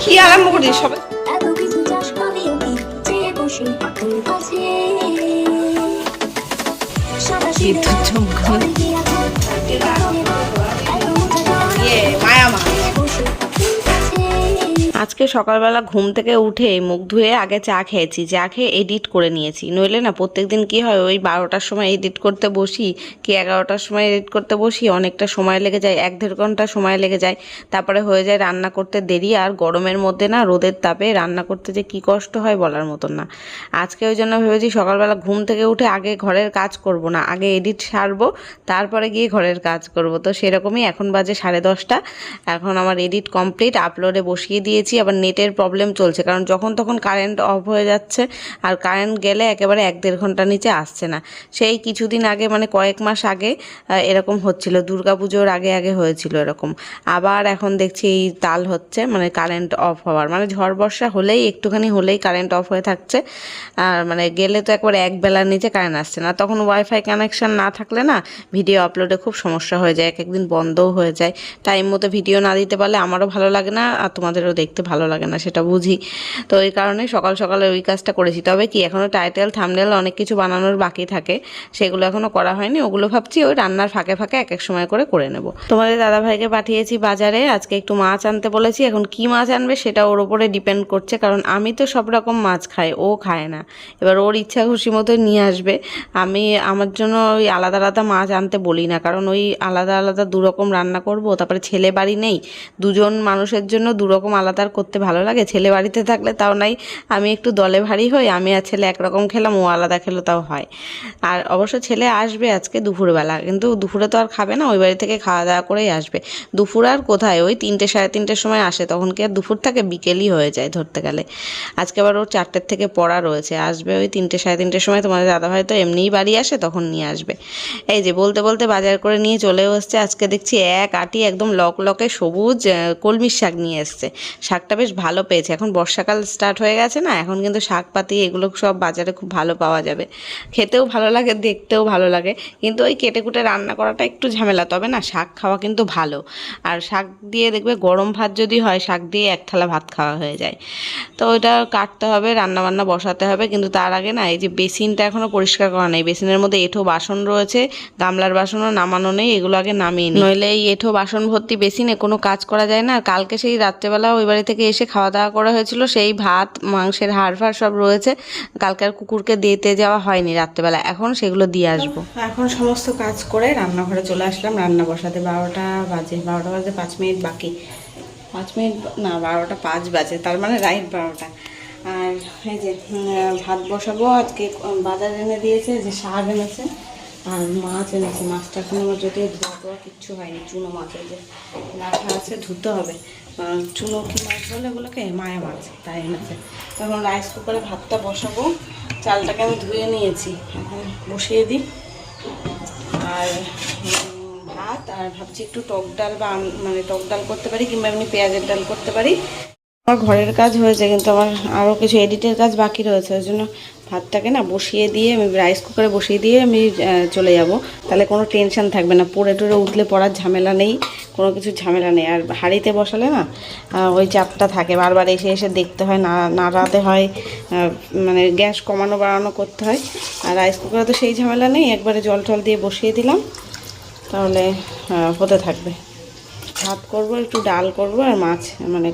কি আরম্ভ করিস সবাই এত কিছু আজকে সকালবেলা ঘুম থেকে উঠে মুখ ধুয়ে আগে চা খেয়েছি, চা খেয়ে এডিট করে নিয়েছি। নইলে না প্রত্যেকদিন কি হয়, ওই বারোটার সময় এডিট করতে বসি, কি এগারোটার সময় এডিট করতে বসি, অনেকটা সময় লেগে যায়, এক দেড় ঘণ্টা সময় লেগে যায়। তারপরে হয়ে যায় রান্না করতে দেরি, আর গরমের মধ্যে না রোদের তাপে রান্না করতে যে কি কষ্ট হয় বলার মতন না। আজকে ওই জন্য ভেবেছি সকালবেলা ঘুম থেকে উঠে আগে ঘরের কাজ করব না, আগে এডিট সারবো, তারপরে গিয়ে ঘরের কাজ করব। তো সেরকমই এখন বাজে সাড়ে দশটা, এখন আমার এডিট কমপ্লিট আপলোডে বসিয়ে দিয়েছি। আবার নেটের প্রবলেম চলছে। কারণ যখন তখন কারেন্ট অফ হয়ে যাচ্ছে, আর কারেন্ট গেলে একেবারে এক দেড় ঘণ্টা নিচে আসছে না। সেই কিছুদিন আগে মানে কয়েক মাস আগে এরকম হচ্ছিল। দুর্গাপুজোর আগে আগে হয়েছিল এরকম। আবার এখন দেখছি এই তাল হচ্ছে মানে কারেন্ট অফ হওয়ার। মানে ঝড় বর্ষা হলেই, একটুখানি হলেই কারেন্ট অফ হয়ে থাকছে। আর মানে গেলে তো একবার এক বেলার নিচে কারেন্ট আসছে না। তখন ওয়াইফাই কানেকশন না থাকলে না ভিডিও আপলোডে খুব সমস্যা হয়ে যায়। এক একদিন বন্ধও হয়ে যায়। টাইম মতো ভিডিও না দিতে পারলে আমারও ভালো লাগে না, আর তোমাদেরও দেখতে ভালো লাগে না, সেটা বুঝি। তো এই কারণে সকাল সকালে ওই কাজটা করেছি। তবে কি এখনও টাইটেল, থামনেল অনেক কিছু বানানোর বাকি থাকে, সেগুলো এখনও করা হয়নি। ওগুলো ভাবছি ওই রান্নার ফাঁকে ফাঁকে এক এক সময় করে করে নেব। তোমাদের দাদাভাইকে পাঠিয়েছি বাজারে, আজকে একটু মাছ আনতে বলেছি। এখন কি মাছ আনবে সেটা ওর ওপরে ডিপেন্ড করছে, কারণ আমি তো সব রকম মাছ খাই, ও খায় না। এবার ওর ইচ্ছা খুশি মতো নিয়ে আসবে। আমি আমার জন্য ওই আলাদা আলাদা মাছ আনতে বলি না, কারণ ওই আলাদা আলাদা দু রকম রান্না করব, তারপরে ছেলে বাড়ি নেই, দুজন মানুষের জন্য দু রকম আলাদা করতে ভালো লাগে? ছেলে বাড়িতে থাকলে তাও নাই, আমি একটু দলে ভারী হই, আমি আর ছেলে একরকম খেলাম, ও আলাদা খেলো তাও হয়। আর অবশ্য ছেলে আসবে আজকে দুপুরবেলা, কিন্তু দুপুরে তো আর খাবে না, ওই বাড়ি থেকে খাওয়া দাওয়া করেই আসবে। দুপুর আর কোথায়? ওই তিনটে সাড়ে তিনটের সময় আসে, তখন কি আর দুপুর থাকে? বিকেলই হয়ে যায় ধরতে গেলে। আজকে আবার ওর চারটের থেকে পড়া রয়েছে, আসবে ওই তিনটে সাড়ে তিনটের সময়, তোমাদের দাদাভাই তো এমনিই বাড়ি আসে, তখন নিয়ে আসবে। এই যে বলতে বলতে বাজার করে নিয়ে চলেও এসছে, আজকে দেখছি এক আটি একদম লক লকে সবুজ কলমির শাক নিয়ে এসছে। শাকটা বেশ ভালো পেয়েছে। এখন বর্ষাকাল স্টার্ট হয়ে গেছে না, এখন কিন্তু শাক পাতি এগুলো সব বাজারে খুব ভালো পাওয়া যাবে। খেতেও ভালো লাগে, দেখতেও ভালো লাগে। কিন্তু ওই কেটে কুটে রান্না করাটা একটু ঝামেলা, তবে না শাক খাওয়া কিন্তু ভালো। আর শাক দিয়ে দেখবে গরম ভাত যদি হয়, শাক দিয়ে এক থালা ভাত খাওয়া হয়ে যায়। তো ওইটা কাটতে হবে রান্না বান্না বসাতে হবে। কিন্তু তার আগে না, এই যে বেসিনটা এখনও পরিষ্কার করা নেই। বেসিনের মধ্যে এঁঠো বাসন রয়েছে, গামলার বাসনও নামানো নেই, এগুলো আগে নামিয়ে নিই। নইলে এই এঁঠো বাসন ভর্তি বেসিনে কোনো কাজ করা যায় না। কালকে সেই রাত্রেবেলা ওই বাড়ি থেকে এসে খাওয়া দাওয়া করা হয়েছিল। সেই ভাত, মাংসের হাড় ফাড় সব রয়েছে। কালকে আর কুকুরকে দিতে যাওয়া হয়নি রাত্রেবেলা। এখন সেগুলো দিয়ে আসব। এখন সমস্ত কাজ করে রান্নাঘরে চলে আসলাম। রান্না বসাতে বারোটা বাজে বারোটা বাজে পাঁচ মিনিট বাকি। পাঁচ মিনিট না, বারোটা পাঁচ বাজে, তার মানে রাইট বারোটা। আর এই যে ভাত বসাবো। আজকে বাজার এনে দিয়েছে, যে শাক এনেছে। আর মাছ এনেছি, মাছটা এখন আমার যদি ধোয়া টোয়া কিচ্ছু হয়নি, চুনো মাছের যে লাঠা আছে, ধুতে হবে। চুনো কি মাছ বলে ওগুলোকে? মায়া মাছ, তাই এনেছে। এখন রাইস কুকারে ভাতটা বসাবো। চালটাকে আমি ধুয়ে নিয়েছি, এখন বসিয়ে দিই। আর ভাত, আর ভাবছি একটু টক ডাল বা মানে টক ডাল করতে পারি, কিংবা এমনি পেঁয়াজের ডাল করতে পারি। আমার ঘরের কাজ হয়েছে, কিন্তু আমার আরও কিছু এডিটের কাজ বাকি রয়েছে, ওই জন্য ভাতটাকে না বসিয়ে দিয়ে, আমি রাইস কুকারে বসিয়ে দিয়ে আমি চলে যাব। তাহলে কোনো টেনশন থাকবে না। পড়ে টরে উঠলে পড়ার ঝামেলা নেই, কোনো কিছু ঝামেলা নেই। আর হাঁড়িতে বসালে না ওই চাপটা থাকে। বারবার এসে এসে দেখতে হয়, না, নাড়াতে হয় মানে গ্যাস কমানো, বাড়ানো করতে হয়। আর রাইস কুকারে তো সেই ঝামেলা নেই। একবারে জল টল দিয়ে বসিয়ে দিলাম। তাহলে হতে থাকবে। ভাত করব, একটু ডাল করব, আর মাছ মানে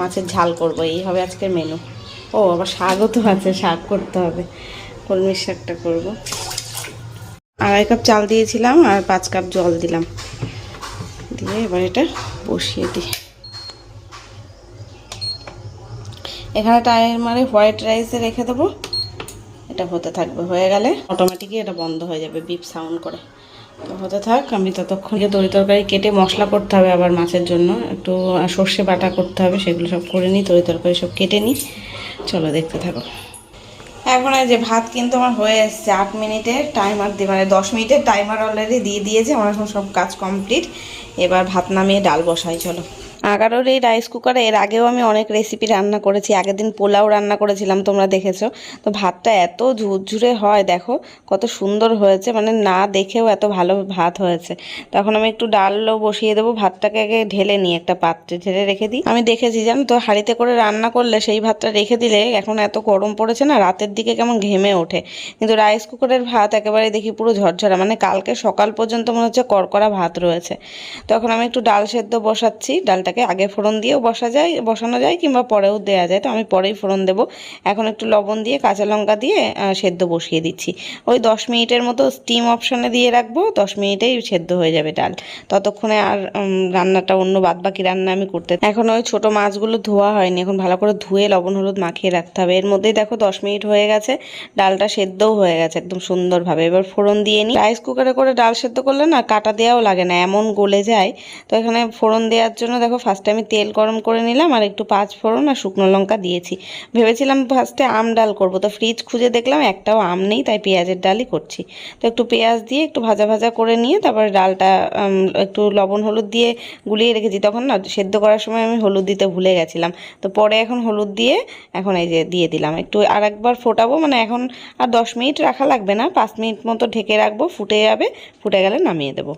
মাছের ঝাল করব। এই হবে আজকের মেনু ও, আবার শাকও তো আছে, শাক করতে হবে। কলমির শাকটা করব। আড়াই কাপ চাল দিয়েছিলাম আর পাঁচ কাপ জল দিলাম। দিয়ে এবার এটা বসিয়ে দিই। এখানে টাইমারে হোয়াইট রাইসে রেখে দেবো। এটা হতে থাকবে হয়ে গেলে অটোমেটিকই এটা বন্ধ হয়ে যাবে বিপ সাউন্ড করে। তো হতে থাক, আমি ততক্ষণ তরি তরকারি কেটে মশলা করতে হবে আবার মাছের জন্য। একটু সর্ষে বাটা করতে হবে, সেগুলো সব করে নিই, তরি তরকারি সব কেটে নিই। চলো দেখতে থাকো। এখন যে ভাত কিন্তু আমার হয়ে এসছে, আট মিনিটের টাইমার দিয়ে মানে দশ মিনিটের টাইমার অলরেডি দিয়ে দিয়েছে, আমার এখন সব কাজ কমপ্লিট এবার ভাত নামিয়ে ডাল বসাই, চলো। আগারোর এই রাইস কুকারে এর আগেও আমি অনেক রেসিপি রান্না করেছি। আগের দিন পোলাও রান্না করেছিলাম, তোমরা দেখেছ। তো ভাতটা এত ঝুরঝুরে হয়, দেখো, কত সুন্দর হয়েছে। মানে না দেখেও এত ভালো ভাত হয়েছে। তখন আমি একটু ডালও বসিয়ে দেবো, ভাতটাকে আগে ঢেলে নিই একটা পাত্রে, ঢেলে রেখে দিই। আমি দেখেছি, জানো তো, হাঁড়িতে করে রান্না করলে সেই ভাতটা রেখে দিলে এখন এত গরম পড়েছে না, রাতের দিকে কেমন ঘেমে ওঠে। কিন্তু রাইস কুকারের ভাত একেবারে দেখি পুরো ঝরঝরা মানে কালকে সকাল পর্যন্ত মনে হচ্ছে কড়কড়া ভাত রয়েছে। তখন আমি একটু ডাল সেদ্ধ বসাচ্ছি, ডালটাকে আগে ফোড়ন দিয়েও বসা যায়, বসানো যায় কিংবা পরেও দেওয়া যায়। তো আমি পরেই ফোড়ন দেবো। এখন একটু লবণ দিয়ে, কাঁচা লঙ্কা দিয়ে সেদ্ধ বসিয়ে দিচ্ছি। ওই দশ মিনিটের মতো স্টিম অপশানে দিয়ে রাখব। দশ মিনিটেই সেদ্ধ হয়ে যাবে ডাল। ততক্ষণে আর রান্নাটা অন্য বাদবাকি রান্না আমি করতে এখন ওই ছোট মাছগুলো ধোয়া হয়নি। এখন ভালো করে ধুয়ে লবণ, হলুদ মাখিয়ে রাখতে হবে। এর মধ্যেই দেখো দশ মিনিট হয়ে গেছে। ডালটা সেদ্ধও হয়ে গেছে একদম সুন্দরভাবে। এবার ফোড়ন দিয়ে নিই। রাইস কুকারে করে ডাল সেদ্ধ করলে না কাটা দেওয়াও লাগে না, এমন গলে যায়। তো এখানে ফোড়ন দেওয়ার জন্য দেখো ফার্স্টে আমি তেল গরম করে নিলাম আর একটু পাঁচ ফোড়ন আর শুকনো লঙ্কা দিয়েছি। ভেবেছিলাম ফার্স্টে আম ডাল করব, তো ফ্রিজ খুঁজে দেখলাম একটাও আম নেই, তাই পেঁয়াজের ডালই করছি। তো একটু পেঁয়াজ দিয়ে একটু ভাজা ভাজা করে নিয়ে তারপরে ডালটা একটু লবণ হলুদ দিয়ে গুলিয়ে রেখেছি। তখন না সেদ্ধ করার সময় আমি হলুদ দিতে ভুলে গেছিলাম। তো পরে এখন হলুদ দিয়ে এখন এই যে দিয়ে দিলাম। একটু আর একবার ফোটাবো মানে এখন আর দশ মিনিট রাখা লাগবে না, পাঁচ মিনিট মতো ঢেকে রাখব, ফুটে যাবে, ফুটে গেলে নামিয়ে দেবো।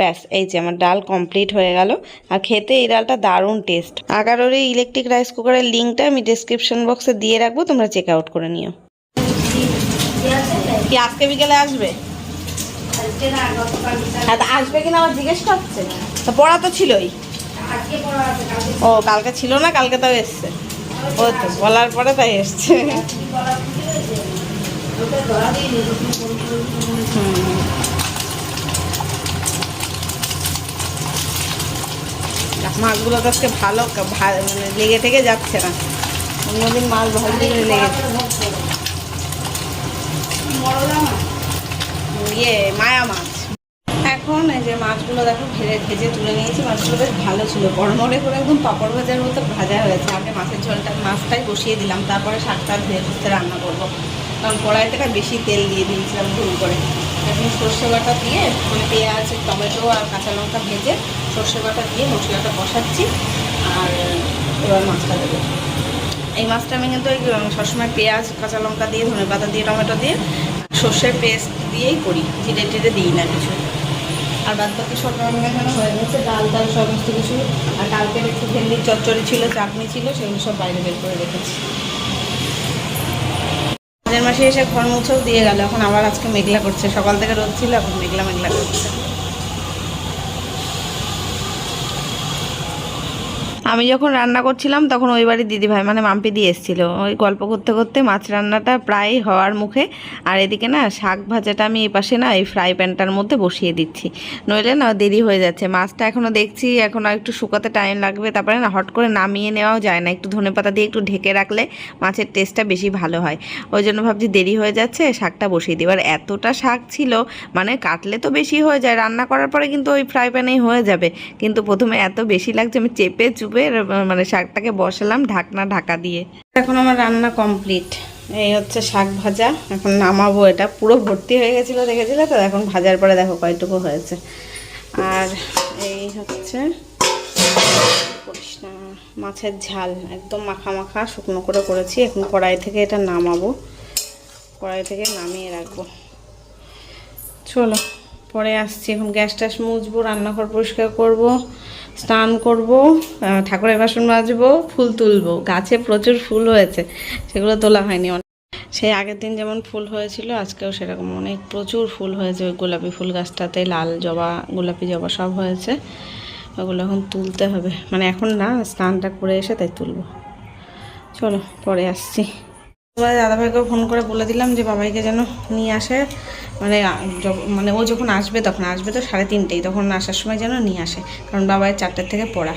ব্যাস, এই যে আমার ডাল কমপ্লিট হয়ে গেল। আর খেতে এই ডালটা দারুণ টেস্ট আগারোর এই ইলেকট্রিক রাইস কুকারের লিঙ্কটা আমি ডিসক্রিপশন বক্সে দিয়ে রাখব, তোমরা চেক আউট করে নিও। কি, আজকে বিকেলে আসবে? আসবে কিনা আমার জিজ্ঞেস করছে। তো পড়া তো ছিলই। ও, কালকে ছিল না, কালকে তাও এসছে। ও তো, বলার পরে তাই এসছে। হুম। মাছগুলো তো আজকে ভালো মানে লেগে থেকে যাচ্ছে না। অন্যদিন মাছ ভালো লেগে লেগেছে ইয়ে মায়া মাছ। এখন এই যে মাছগুলো দেখো ভেজে ভেজে তুলে নিয়েছি। মাছগুলো বেশ ভালো ছিল। গরমরে করে একদম পাপড় ভাজার মতো ভাজা হয়েছে। আগে মাছের ঝোলটা মাছটাই বসিয়ে দিলাম। তারপরে শাকটা ভেজে ভেজে রান্না করব। কারণ কড়াইতে বেশি তেল দিয়ে দিয়েছিলাম, ভুল করে। এখন সর্ষে বাটা দিয়ে মানে পেঁয়াজ, টমেটো আর কাঁচা লঙ্কা ভেজে সর্ষে বাটা দিয়ে মশলাটা বসাচ্ছি আর এবার মাছটা দেবো। এই মাছটা আমি কিন্তু ওই সবসময় পেঁয়াজ, কাঁচা লঙ্কা দিয়ে, ধনে পাতা দিয়ে, টমেটো দিয়ে সর্ষের পেস্ট দিয়েই করি। জিরে টিরে দিই না কিছু। আর বাদ বাকি সব রান্না এখানে হয়ে গেছে। ডাল ডাল সমস্ত কিছু। আর কালকের একটু ভেন্ডির চচ্চড়ি ছিল, চাটনি ছিল, সেগুলো সব বাইরে বের করে রেখেছি। আমাদের মাসে এসে ঘর মুছেও দিয়ে গেল, এখন আবার আজকে মেঘলা করছে। সকাল থেকে রোদ ছিল, এখন মেঘলা মেঘলা করছে। আমি যখন রান্না করছিলাম, তখন ওই বাড়ির দিদিভাই মানে মাম্পি দিয়ে এসেছিল। ওই গল্প করতে করতে মাছ রান্নাটা প্রায় হওয়ার মুখে, আর এদিকে না, শাক ভাজাটা আমি এই পাশে না, এই ফ্রাই প্যানটার মধ্যে বসিয়ে দিচ্ছি। নইলে না, দেরি হয়ে যাচ্ছে। মাছটা এখনও দেখছি এখনও একটু শুকাতে টাইম লাগবে। তারপরে না, হট করে নামিয়ে নেওয়াও যায় না। একটু ধনেপাতা দিয়ে একটু ঢেকে রাখলে মাছের টেস্টটা বেশি ভালো হয়। ওই জন্য ভাবছি দেরি হয়ে যাচ্ছে, শাকটা বসিয়ে দিই। এবার এতটা শাক ছিল মানে কাটলে তো বেশি হয়ে যায়। রান্না করার পরে কিন্তু ওই ফ্রাই প্যানেই হয়ে যাবে। কিন্তু প্রথমে এত বেশি লাগছে, আমি চেপে চুপে র- মানে শাকটাকে বসালাম ঢাকনা, ঢাকা দিয়ে। এখন আমার রান্না কমপ্লিট। এই হচ্ছে শাক ভাজা। এখন নামাবো এটা। পুরো ভর্তি হয়ে গেছিল, দেখেছিলে তো? এখন ভাজার পরে দেখো কয়টুকু হয়েছে। আর এই হচ্ছে মাছের ঝাল। একদম মাখা মাখা শুকনো করে করেছি। এখন কড়াই থেকে এটা নামাবো। কড়াই থেকে নামিয়ে রাখব। চলো, পরে আসছি। এখন গ্যাস ট্যাস মুছবো, রান্নাঘর পরিষ্কার করব। স্নান করব ঠাকুরের বাসন মাজবো, ফুল তুলবো। গাছে প্রচুর ফুল হয়েছে, সেগুলো তোলা হয়নি সেই আগের দিন যেমন ফুল হয়েছিল, আজকেও সেরকম অনেক প্রচুর ফুল হয়েছে। ওই গোলাপি ফুল গাছটাতে লাল জবা, গোলাপি জবা সব হয়েছে। ওগুলো এখন তুলতে হবে। মানে এখন না, স্নানটা করে এসে তাই তুলবো। চলো, পরে আসছি। দাদাভাইকে ফোন করে বলে দিলাম যে বাবাইকে যেন নিয়ে আসে। মানে মানে ও যখন আসবে তখন আসবে তো সাড়ে তিনটেই, তখন আসার সময় যেন নিয়ে আসে, কারণ বাবাই চারটের থেকে পড়া।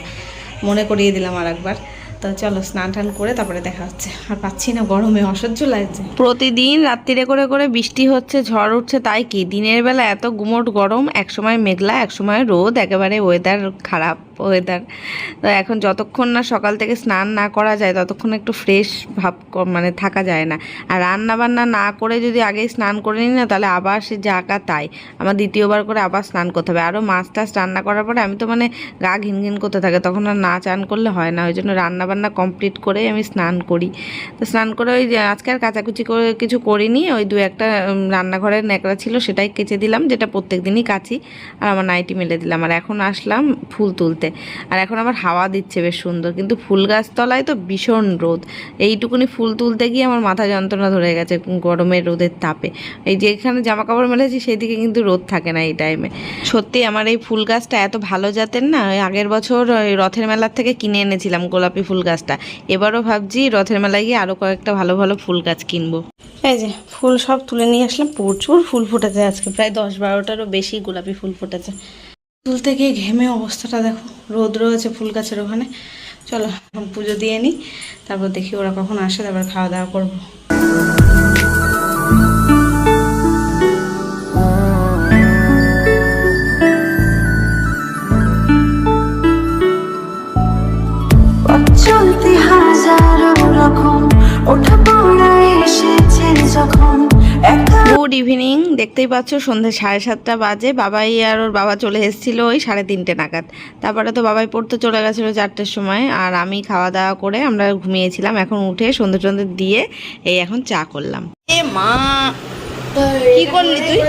মনে করিয়ে দিলাম আর একবার তো চলো স্নান টান করে তারপরে দেখা হচ্ছে। আর পাচ্ছি না গরমে, অসহ্য লাগছে। প্রতিদিন রাত্রিরে করে করে বৃষ্টি হচ্ছে, ঝড় উঠছে, তাই কি? দিনের বেলা এত গুমোট গরম এক সময় মেঘলা এক সময় রোদ, একেবারে ওয়েদার খারাপ। ওয়েদার তো এখন যতক্ষণ না সকাল থেকে স্নান না করা যায়, ততক্ষণ একটু ফ্রেশ ভাব মানে থাকা যায় না। আর রান্না বান্না না করে যদি আগেই স্নান করে নিই না, তাহলে আবার সে যাকা তাই। আমার দ্বিতীয়বার করে আবার স্নান করতে হবে। আরও মাছ টাছ রান্না করার পরে আমি তো মানে গা ঘিন ঘিন করতে থাকে, তখন আর না চান করলে হয় না। ওই জন্য রান্না বান্না কমপ্লিট করেই আমি স্নান করি। তো স্নান করে ওই আজকে আর কাচাকুচি করে কিছু করিনি, ওই দু একটা রান্নাঘরের ন্যাকড়া ছিল সেটাই কেচে দিলাম, যেটা প্রত্যেক দিনই কাচি। আর আমার নাইটি মেলে দিলাম। আর এখন আসলাম ফুল তুলতে। আর এখন আবার হাওয়া দিচ্ছে, বেশ সুন্দর। কিন্তু ফুল গাছ তলায় তো ভীষণ রোদ। এইটুকুনি ফুল তুলতে গিয়ে আমার মাথা যন্ত্রণা ধরে গেছে গরমের রোদের তাপে। এই যে এখানে জামা কাপড় মেলেছি, সেদিকে কিন্তু রোদ থাকে না এই টাইমে সত্যি আমার এই ফুল গাছটা এত ভালো জাতের না আগের বছর রথের মেলার থেকে কিনে এনেছিলাম গোলাপি ফুল গাছটা। এবারও ভাবছি রথের মেলায় গিয়ে আরও কয়েকটা ভালো ভালো ফুল গাছ কিনবো। এই যে ফুল সব তুলে নিয়ে আসলাম, প্রচুর ফুল ফুটেছে আজকে। প্রায় দশ বারোটারও বেশি গোলাপি ফুল ফুটেছে। তুলতে গিয়ে ঘেমে অবস্থাটা দেখো। রোদ রয়েছে ফুল গাছের ওখানে। চলো পুজো দিয়ে নিই তারপর দেখি ওরা কখন আসে, তারপর খাওয়া দাওয়া করব। চলতে হাজারো ওঠা পড়া এসেছে যখন। গুড ইভিনিং দেখতেই পাচ্ছ সন্ধ্যে সাড়ে সাতটা বাজে। বাবাই আর ওর বাবা চলে এসেছিল ওই সাড়ে তিনটে নাগাদ। তারপরে তো বাবাই পড়তে চলে গেছিল চারটের সময়। আর আমি খাওয়া দাওয়া করে আমরা ঘুমিয়েছিলাম। এখন উঠে সন্ধ্যে সন্ধ্যে দিয়ে এই এখন চা করলাম। এ মা! কি করলি তুই?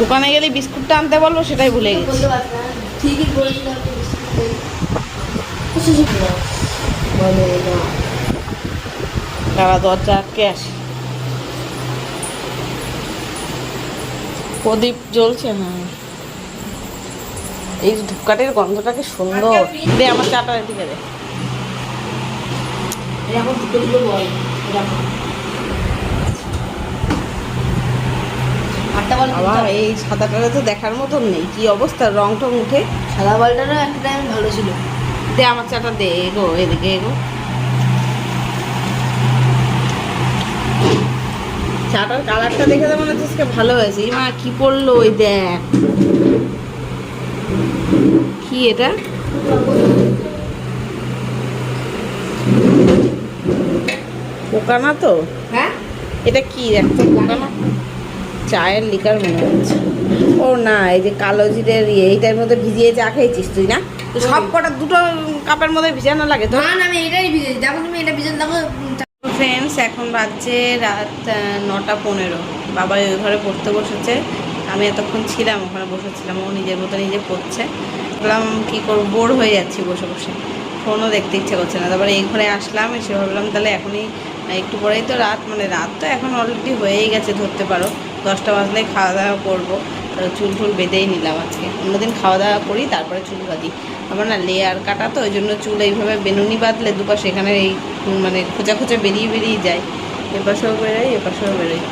দোকানে গেলে বিস্কুটটা আনতে বলব সেটাই ভুলে গেছি। ঠিকই বলেছিলাম তারা দরজা আটকে আসে? প্রদীপ জ্বলছে না? এই ধূপকাঠির গন্ধটা কি সুন্দর। দে আমার চাটা দিকে দে। বাবা এই সাদাটারে তো দেখার মতন নেই কি অবস্থা? রং টং উঠে? সাদা বলটারও একটা টাইম ভালো ছিল। দে আমার চাটা দে এগো এদিকে এগো। চাটার কালারটা দেখে তো মনে হচ্ছে আজকে ভালো হয়েছে। এই মা কি পড়ল ওই দেখ। কি এটা? পোকা না তো? হ্যাঁ? এটা কি? দেখতো পোকা না চায়ের লিকার মনে হচ্ছে। ও না এই যে কালো জিরের ইয়ে এইটার মধ্যে ভিজিয়ে চা খেয়েছিস তুই না? সব কটা দুটো কাপের মধ্যে ভিজানো লাগে না না আমি এটাই ভিজেছি দেখো তুমি এটা ভিজে দেখো ফ্রেন্ডস এখন বাজছে রাত নটা পনেরো। বাবা ওই ঘরে পড়তে বসেছে। আমি এতক্ষণ ছিলাম, ওখানে বসেছিলাম। ও নিজের মতো নিজে পড়ছে। ভাবলাম কী করব? বোর হয়ে যাচ্ছি বসে বসে। ফোনও দেখতে ইচ্ছে করছে না। তারপরে এই ঘরে আসলাম, এসে ভাবলাম তাহলে এখনই, একটু পরেই তো রাত। মানে রাত তো এখন অলরেডি হয়েই গেছে, ধরতে পারো। দশটা বাজলেই খাওয়া দাওয়া করব। চুল টুল বেঁধেই নিলাম আজকে। অন্যদিন খাওয়া দাওয়া করি, তারপরে চুল বাঁধি। আমার না লেয়ার কাটা তো, ওই জন্য চুল এইভাবে বেনুনি বাঁধলে দুপাশে এখানে এই মানে খোঁচা খোঁচা বেরিয়ে বেরিয়ে যায়। এপাশেও বেরোয় এপাশেও বেরোয়।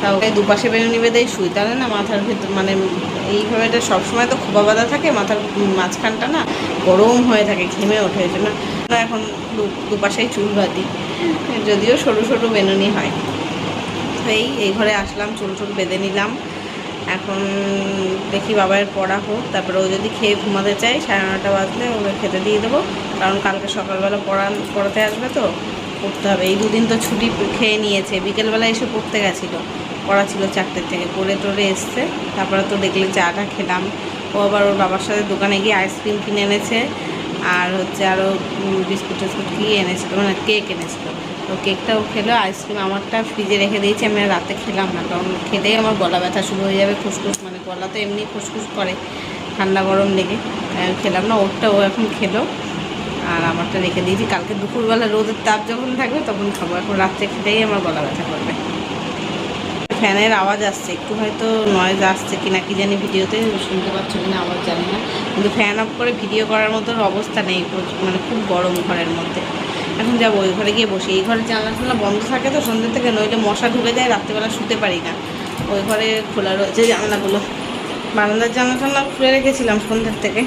তা ওকে দুপাশে বেনুনি বেঁধেই শুই। তাহলে না মাথার ভেতর মানে এইভাবে এটা সবসময় তো খোপা বাঁধা থাকে, মাথার মাঝখানটা না গরম হয়ে থাকে, ঘেমে ওঠে ওই জন্য এখন দুপাশেই চুল বাঁধি। যদিও সরু সরু বেনুনি হয়। এই এই ঘরে আসলাম, চুল টুল বেঁধে নিলাম। এখন দেখি বাবার পড়া হোক, তারপরে ও যদি খেয়ে ঘুমাতে চায়, সাড়ে নটা বাজলে ওকে খেতে দিয়ে দেবো। কারণ কালকে সকালবেলা পড়ান পড়াতে আসবে তো, পড়তে হবে। এই দুদিন তো ছুটি খেয়ে নিয়েছে। বিকেলবেলা এসে পড়তে গেছিল। পড়া ছিল চারটের থেকে। পড়ে টড়ে এসছে। তারপরে তো দেখলে চাটা খেলাম। ও আবার ওর বাবার সাথে দোকানে গিয়ে আইসক্রিম কিনে এনেছে। আর হচ্ছে আরও বিস্কুট টিস্কুট কি এনেছিল। মানে কেক এনেছিল। তো কেকটাও খেলো, আইসক্রিম আমারটা ফ্রিজে রেখে দিয়েছি, আমি রাতে খেলাম না, কারণ খেলেই আমার গলা ব্যথা শুরু হয়ে যাবে খুসখুস মানে গলা তো এমনি খুসখুস করে, ঠান্ডা গরম লেগে খেলাম না, ওরটা ও এখন খেলো, আর আমারটা রেখে দিয়েছি, কালকে দুপুরবেলা রোদের তাপ যখন থাকবে তখন খাব, এখন রাত্রে খেলেই আমার গলা ব্যথা করবে। ফ্যানের আওয়াজ আসছে, একটু হয়তো নয়েজ আসছে কিনা কি জানি ভিডিওতে, শুনতে পাচ্ছ কিনা আওয়াজ জানি না, কিন্তু ফ্যান অফ করে ভিডিও করার মতো অবস্থা নেই মানে খুব গরম ঘরের মধ্যে। এখন যাব, ওই ঘরে গিয়ে বসি। এই ঘরে জানলা টানলা বন্ধ থাকে তো, সন্ধ্যে থেকে নইলে মশা ঢুকে যায়, রাত্রিবেলা শুতে পারি না। ওই ঘরে খোলা রয়েছে জানলাগুলো। বারান্দার জানলা টানলা খুলে রেখেছিলাম সন্ধ্যের থেকে।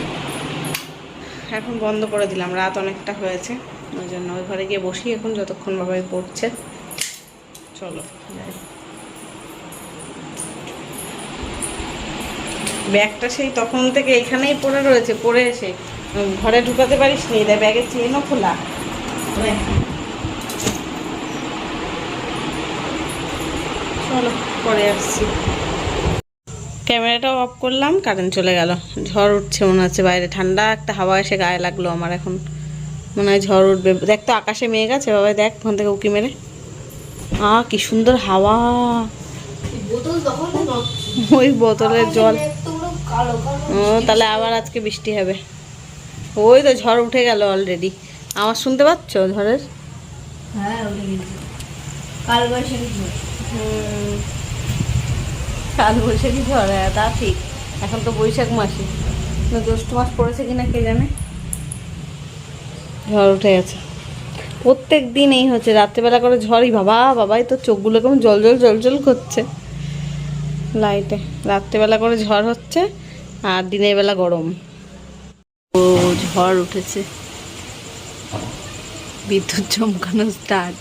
এখন বন্ধ করে দিলাম, রাত অনেকটা হয়েছে। ওই জন্য ওই ঘরে গিয়ে বসি, এখন যতক্ষণ বাবাই পড়ছে। চলো, যাই। ব্যাগটা সেই তখন থেকে এখানেই পড়ে রয়েছে, পড়ে এসে। ঘরে ঢুকাতে পারিস নি ব্যাগের চেনও খোলা। চলো, পরে আসছি। ক্যামেরাটাও অফ করলাম কারেন্ট চলে গেল। ঝড় উঠছে মনে হচ্ছে বাইরে। ঠান্ডা একটা হাওয়া এসে গায়ে লাগল আমার এখন। মনে হয় ঝড় উঠবে। দেখ তো আকাশে মেঘ আছে, বাবা, দেখ ওখান থেকে উকি মেরে। আ, কি সুন্দর হাওয়া। ওই বোতলের জল। ও, তাহলে আবার আজকে বৃষ্টি হবে। ওই তো ঝড় উঠে গেল অলরেডি আমার শুনতে পাচ্ছ ঝড়ের হ্যাঁ কাল বৈশাখী ঝড়। হ্যাঁ তা ঠিক। এখন তো বৈশাখ মাসে। না জ্যৈষ্ঠ মাস পড়েছে কিনা কে জানে? ঝড় উঠে গেছে। প্রত্যেক দিন এই হচ্ছে রাত্রেবেলা করে ঝড়ই বাবা বাবাই তো চোখগুলো কেমন জল জল জল জল করছে। লাইটে। রাত্রেবেলা করে ঝড় হচ্ছে আর দিনের বেলা গরম। ও ঝড় উঠেছে। বিদ্যুৎ চমকানো স্টার্ট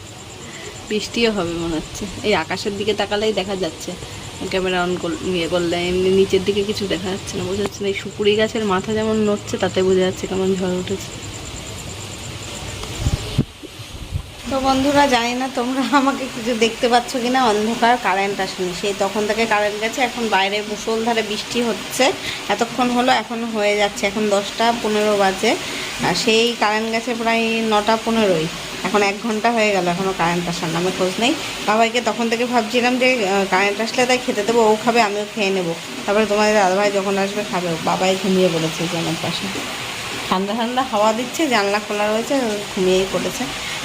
বৃষ্টিও হবে মনে হচ্ছে। এই আকাশের দিকে তাকালেই দেখা যাচ্ছে। ক্যামেরা অন ইয়ে করলে, এমনি নিচের দিকে কিছু দেখা যাচ্ছে না। বোঝা যাচ্ছে না, এই সুপুরি গাছের মাথা যেমন নড়ছে, তাতে বোঝা যাচ্ছে কেমন ঝড় উঠেছে। তো বন্ধুরা, জানি না তোমরা আমাকে কিছু দেখতে পাচ্ছ কিনা, অন্ধকার কারেন্ট আসেনি। সেই তখন থেকে কারেন্ট গেছে, এখন বাইরে মুষলধারে বৃষ্টি হচ্ছে। এতক্ষণ হলো, এখন হয়ে যাচ্ছে, এখন দশটা পনেরো বাজে। আর সেই কারেন্ট গেছে প্রায় নটা পনেরোই। এখন এক ঘণ্টা হয়ে গেল এখনও কারেন্ট আসার নামে খোঁজ নেই। বাবাইকে তখন থেকে ভাবছিলাম যে কারেন্ট আসলে তাই খেতে দেবো, ও খাবে, আমিও খেয়ে নেব। তারপরে তোমাদের দাদাভাই যখন আসবে, খাবে। বাবাই ঘুমিয়ে যে আমার পাশে। ঠান্ডা ঠান্ডা হাওয়া দিচ্ছে, জানলা খোলা রয়েছে, ঘুমিয়েই পড়েছে।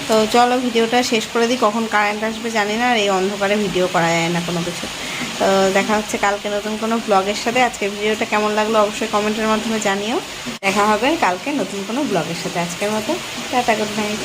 তো চলো, ভিডিওটা শেষ করে দিই, কখন কারেন্ট আসবে জানি না, আর এই অন্ধকারে ভিডিও করা যায় না কোনো কিছু। তো দেখা হচ্ছে কালকে নতুন কোনো ব্লগের সাথে। আজকের ভিডিওটা কেমন লাগল অবশ্যই কমেন্টের মাধ্যমে জানিও। দেখা হবে কালকে নতুন কোনো ব্লগের সাথে আজকের মতো। Tata good night